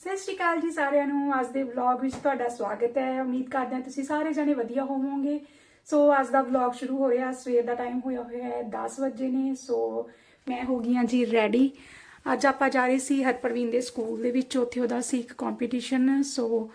ਸਤਿ ਸ਼੍ਰੀ ਅਕਾਲ ਜੀ ਸਾਰਿਆਂ ਨੂੰ। ਅੱਜ ਦੇ ਵਲੌਗ ਵਿੱਚ ਤੁਹਾਡਾ ਸਵਾਗਤ ਹੈ। ਉਮੀਦ ਕਰਦੇ ਹਾਂ ਤੁਸੀਂ ਸਾਰੇ ਜਣੇ ਵਧੀਆ ਹੋਵੋਗੇ। ਸੋ ਅੱਜ ਦਾ ਵਲੌਗ ਸ਼ੁਰੂ ਹੋ ਰਿਹਾ। ਸਵੇਰ ਦਾ ਟਾਈਮ ਹੋਇਆ ਹੋਇਆ ਹੈ 10 ਵਜੇ ਨੇ। ਸੋ ਮੈਂ ਹੋ ਗਈ ਹਾਂ ਜੀ ਰੈਡੀ ਅੱਜ ਆਪਾਂ ਜਾ ਰਹੇ ਸੀ ਹਰਪ੍ਰਵੀਨ ਦੇ ਸਕੂਲ ਦੇ ਵਿੱਚ। ਉੱਥੇ ਉਹਦਾ ਸੀ ਇੱਕ ਕੰਪੀਟੀਸ਼ਨ ਸੋ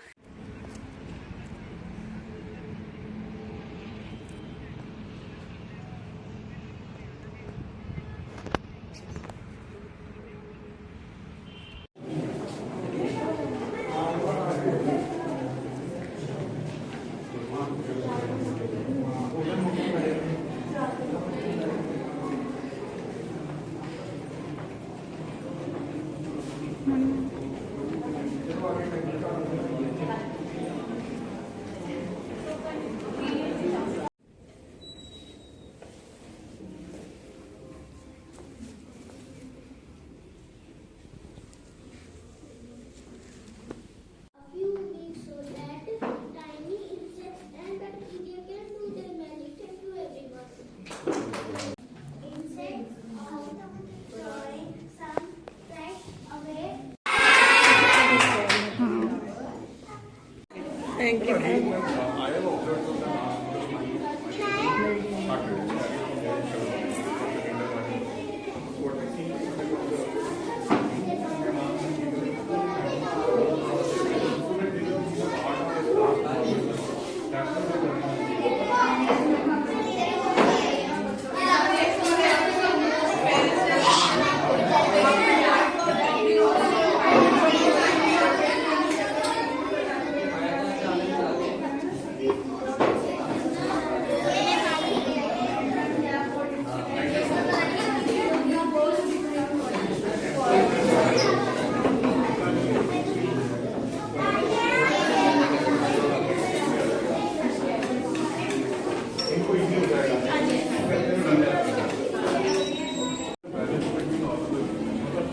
Thank you.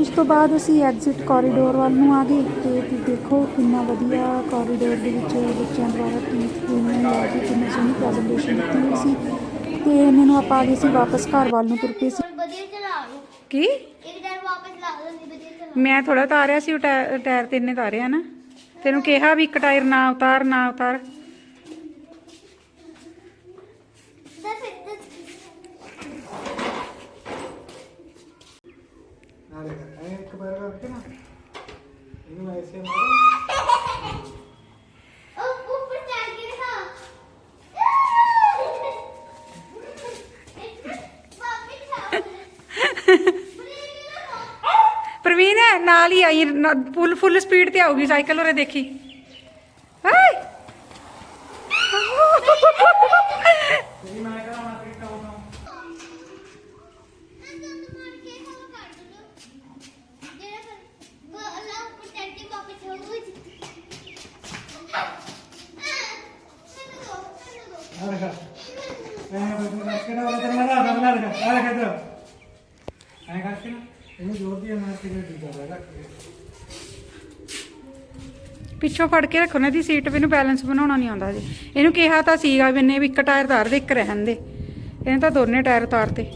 ਉਸ ਤੋਂ ਬਾਅਦ ਅਸੀਂ ਐਗਜ਼ਿਟ ਕੋਰੀਡੋਰ ਵੱਲ ਨੂੰ ਆ ਗਏ ਤੇ ਤੁਸੀਂ ਦੇਖੋ ਕਿੰਨਾ ਵਧੀਆ ਕੋਰੀਡੋਰ ਦੇ ਵਿੱਚ ਬੱਚਿਆਂ ਦੁਆਰਾ ਟੀਚ ਹੋਈਆਂ ਲੈ ਕੇ ਕਿੰਨੀ ਸੋਹਣੀ ਪ੍ਰੈਜੈਂਟੇਸ਼ਨ ਦਿੱਤੀ ਹੋਈ ਸੀ। ਤੇ ਇਹਨਾਂ ਨੂੰ ਆਪਾਂ ਆ ਗਏ ਸੀ ਵਾਪਸ ਘਰ ਵੱਲ ਨੂੰ ਤੁਰ ਪਏ ਸੀ। ਵਧੀਆ ਚਲਾ ਲਓ। ਕੀ? ਇੱਕ ਦਿਨ ਵਾਪਸ ਲਾ ਲੈਂਦੀ ਵਧੀਆ ਚਲਾ ਮੈਂ ਥੋੜਾ ਉਤਾਰਿਆ ਸੀ ਉਹ ਟਾਇਰ ਟਾਇਰ ਤੇ ਇਹਨੇ ਉਤਾਰਿਆ ਨਾ। ਤੈਨੂੰ ਕਿਹਾ ਵੀ ਇੱਕ ਟਾਇਰ ਨਾ ਉਤਾਰ ਨਾ ਉਤਾਰ। ਫਿਰ ਤਾਂ ਦੇਖ ਐ ਇੱਕ ਪੈਰ ਕਰਕੇ ਨਾ ਇਹਨੂੰ ਐਸੇ ਮਾਰੋ ਉਹ ਉੱਪਰ ਚੜ ਕੇ ਦਿਖਾ ਵਾਪਸ ਆ ਪ੍ਰਵੀਨ ਨਾਲ ਹੀ ਆਈ ਫੁੱਲ ਫੁੱਲ ਸਪੀਡ ਤੇ ਆਊਗੀ ਸਾਈਕਲ ਉਰੇ ਦੇਖੀ ਹਾਏ ਤੇਰੀ ਮੈਂ ਕਰਾਂ ਮੈਂ ਤੇਰੀ ਕਾਉਂ ਨਾ ਆ ਦੇਖ ਐ ਤੇਰੇ ਇਹਨੂੰ ਮੈਂ ਤੇ ਰੱਖ ਕੇ। ਪਿੱਛੋਂ ਫੜ ਕੇ ਰੱਖੋ ਨਾ ਦੀ ਸੀਟ ਵੀ ਨੂੰ ਬੈਲੈਂਸ ਬਣਾਉਣਾ ਨਹੀਂ ਆਉਂਦਾ ਜੀ ਇਹਨੂੰ ਕਿਹਾ ਤਾਂ ਸੀਗਾ ਵੀ ਇਹਨੇ ਵੀ ਇੱਕ ਟਾਇਰ ਉਤਾਰ ਦੇ ਇੱਕ ਰਹਿਣ ਦੇ। ਇਹਨੇ ਤਾਂ ਦੋਨੇ ਟਾਇਰ ਉਤਾਰਤੇ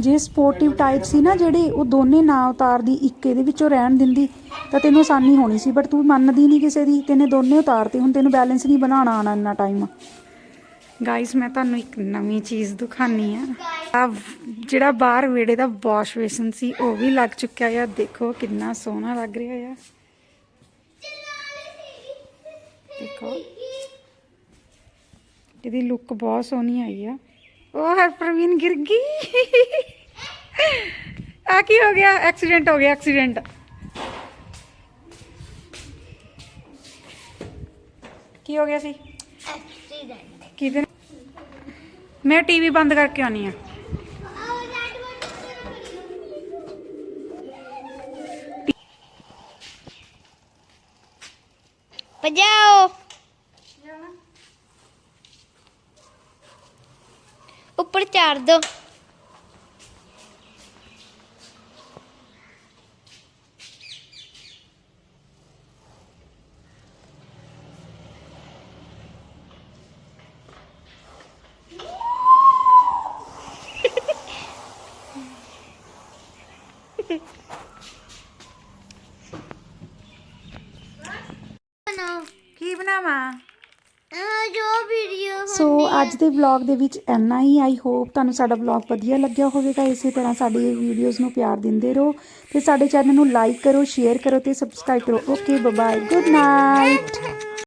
ਜੇ ਸਪੋਰਟਿਵ ਟਾਇਰ ਸੀ ਨਾ ਜਿਹੜੇ ਉਹ ਦੋਨੇ ਨਾ ਉਤਾਰਦੀ ਇੱਕ ਇਹਦੇ ਵਿੱਚੋਂ ਰਹਿਣ ਦਿੰਦੀ ਤਾਂ ਤੈਨੂੰ ਆਸਾਨੀ ਹੋਣੀ ਸੀ। ਬਟ ਤੂੰ ਮੰਨਦੀ ਨਹੀਂ ਕਿਸੇ ਦੀ ਤੈਨੇ ਦੋਨੇ ਉਤਾਰਤੇ ਹੁਣ ਤੈਨੂੰ ਬੈਲੈਂਸ ਨਹੀਂ ਬਣਾਉਣਾ ਆਣਾ ਇੰਨਾ ਟਾਈਮ ਗਾਇਸ ਮੈਂ ਤੁਹਾਨੂੰ ਇੱਕ ਨਵੀਂ ਚੀਜ਼ ਦਿਖਾਨੀ ਆ। ਆ ਜਿਹੜਾ ਬਾਹਰ ਵਿਹੜੇ ਦਾ ਵਾਸ਼ ਬੇਸਨ ਸੀ ਉਹ ਵੀ ਲੱਗ ਚੁੱਕਿਆ ਆ। ਦੇਖੋ ਕਿੰਨਾ ਸੋਹਣਾ ਲੱਗ ਰਿਹਾ ਆ। ਦੇਖੋ। ਇਹਦੀ ਲੁੱਕ ਬਹੁਤ ਸੋਹਣੀ ਆਈ ਆ। ਉਹ ਹਰਪ੍ਰਵੀਨ ਗਿਰ ਗਈ। ਆ ਕੀ ਹੋ ਗਿਆ? ਐਕਸੀਡੈਂਟ ਹੋ ਗਿਆ ਐਕਸੀਡੈਂਟ ਕੀ ਹੋ ਗਿਆ ਸੀ? ਕਿਹਦੇ ਨਾਲ? ਮੈਂ ਟੀਵੀ ਬੰਦ ਕਰਕੇ ਆਉਣੀ ਆ। ਭਜਾਓ। ਉੱਪਰ ਚਾੜ ਦੋ। ਕਰਨਾ ਵਾ ਜੋ ਵੀਡੀਓ ਸੋ ਅੱਜ ਦੇ ਵਲੌਗ ਦੇ ਵਿੱਚ ਇੰਨਾ ਹੀ। ਆਈ ਹੋਪ ਤੁਹਾਨੂੰ ਸਾਡਾ ਵਲੌਗ ਵਧੀਆ ਲੱਗਿਆ ਹੋਵੇਗਾ। ਇਸੇ ਤਰ੍ਹਾਂ ਸਾਡੀ ਵੀਡੀਓਜ਼ ਨੂੰ ਪਿਆਰ ਦਿੰਦੇ ਰਹੋ ਤੇ ਸਾਡੇ ਚੈਨਲ ਨੂੰ ਲਾਈਕ ਕਰੋ ਸ਼ੇਅਰ ਕਰੋ ਤੇ ਸਬਸਕ੍ਰਾਈਬ ਕਰੋ। Okay bye good night